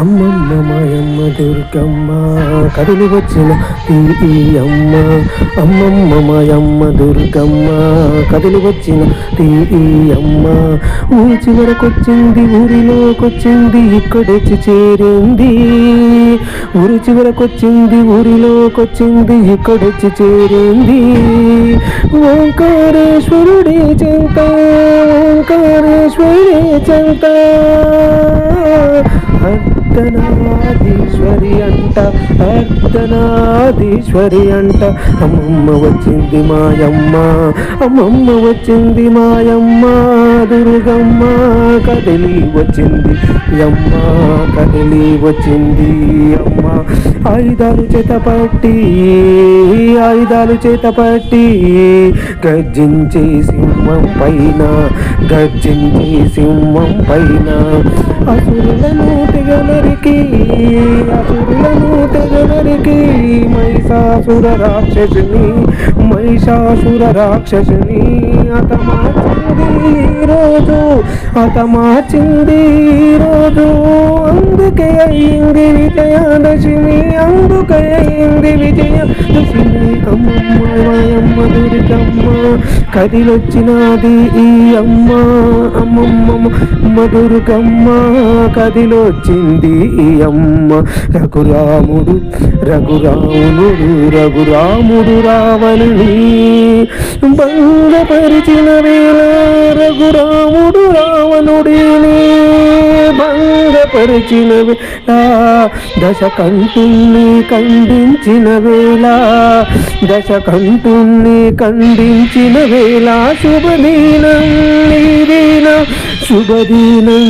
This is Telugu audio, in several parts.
అమ్మమ్మ మాయమ్మ దుర్గమ్మ కదిలి వచ్చిన ఈ అమ్మ అమ్మమ్మ మాయమ్మ దుర్గమ్మ కదిలి వచ్చిన ఈ అమ్మ ఊరి చివరకొచ్చింది ఊరిలోకొచ్చింది ఇక్కడొచ్చి చేరింది. ఊరి చివరకొచ్చింది ఊరిలోకొచ్చింది ఇక్కడొచ్చి చేరింది. ఓంకారేశ్వరుడి చింత ఓంకారేశ్వరి చింత. అర్ధనాదీశ్వరి అంట అర్ధనాదీశ్వరి అంట. అమ్మమ్మ వచ్చింది మాయమ్మ అమ్మమ్మ వచ్చింది మాయమ్మ. దుర్గమ్మ కదిలి వచ్చింది. అమ్మ కదిలి వచ్చింది. అమ్మ ఆయుధాలు చేత పట్టి ఆయుధాలు చేత పట్టి గర్జించే సింహం పైన గర్జించే సింహం పైన. అసురులను తెగలరికి అసురులను తెగలరికి మహిషాసుర రాక్షసుని మహిషాసుర రాక్షసుని. అతమార్చింది ఈరోజు అతమార్చింది ఈరోజు అందుకే అయింది విజయాదశమి అందుకే అయింది విజయదశమి అమ్మమ్మ మాయమ్మ దుర్గమ్మ కదిలొచ్చినది ఈ అమ్మ. అమ్మమ్మ మధురుగమ్మ కదిలొచ్చింది ఈ అమ్మ. రఘురాముడు రఘురాముడు రఘురాముడు రావణుని భంగపరిచిన వేళ రఘురాముడు రావణుడిని భంగపరిచిన వేళ దశ కంటుల్ని ఖండించిన వేళ దశ కంటుల్ని ఖండించిన వేళ శుభదీనం నీదీనం శుభదీనం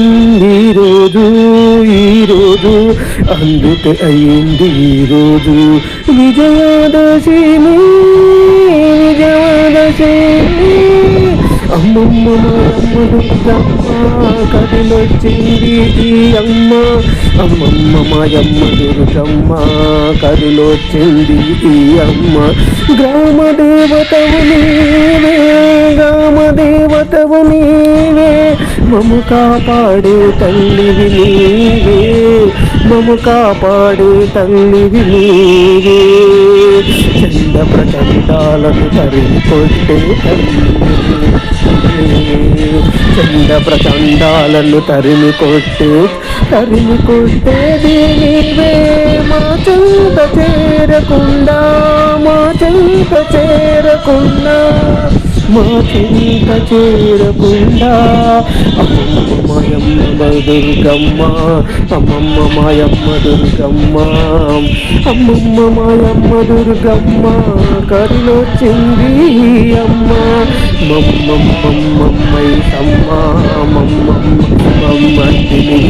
ఈరోజు ఈరోజు అందుకే అయింది ఈరోజు విజయదశమి అమ్మమ్మ కదిలొచ్చింది అమ్మ. అమ్మమ్మ మాయమ్మ దుర్గమ్మ కదిలొచ్చింది ఈ అమ్మ. గ్రామ దేవతవు నీవే గ్రామ దేవతవు నీవే మము కాపాడే తల్లివి నీవే. మము కాపాడే తల్లివి నీవే. చండ ప్రచండాలను తరిగి చంద తల్లి చండ ప్రచండాలను తరిమి కొట్టే తరిమి కొట్టేది నీవే. మా చెంత చేరకుండా మా చెంత చేరకుండా మా చింత చేరకుండా. అమ్మమ్మ మాయమ్మ దుర్గమ్మ అమ్మమ్మ మాయమ్మ దుర్గమ్మ అమ్మమ్మ మాయమ్మ దుర్గమ్మ కరుణొచ్చింది అమ్మ. మమ్మమ్మమ్మమ్మయ్యమ్మ మమ్మమ్మమ్మంటిని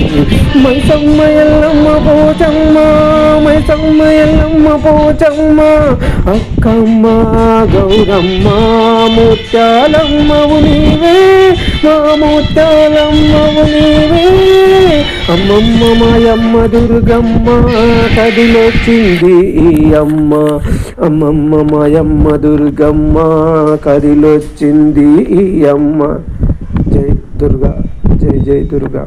మైసమ్మ ఎల్లమ్మ పోచమ్మ మైసమ్మ ఎల్లమ్మ పోచమ్మ. కమ్మ గౌరమ్మ ముత్యాలమ్మవు నీవే మా ముత్యాలమ్మవు నీవే. అమ్మమ్మ మాయమ్మ దుర్గమ్మ కదిలొచ్చింది ఈ అమ్మ. అమ్మమ్మ మాయమ్మ దుర్గమ్మ కదిలొచ్చింది ఈ అమ్మ. జై దుర్గా జై జై దుర్గా.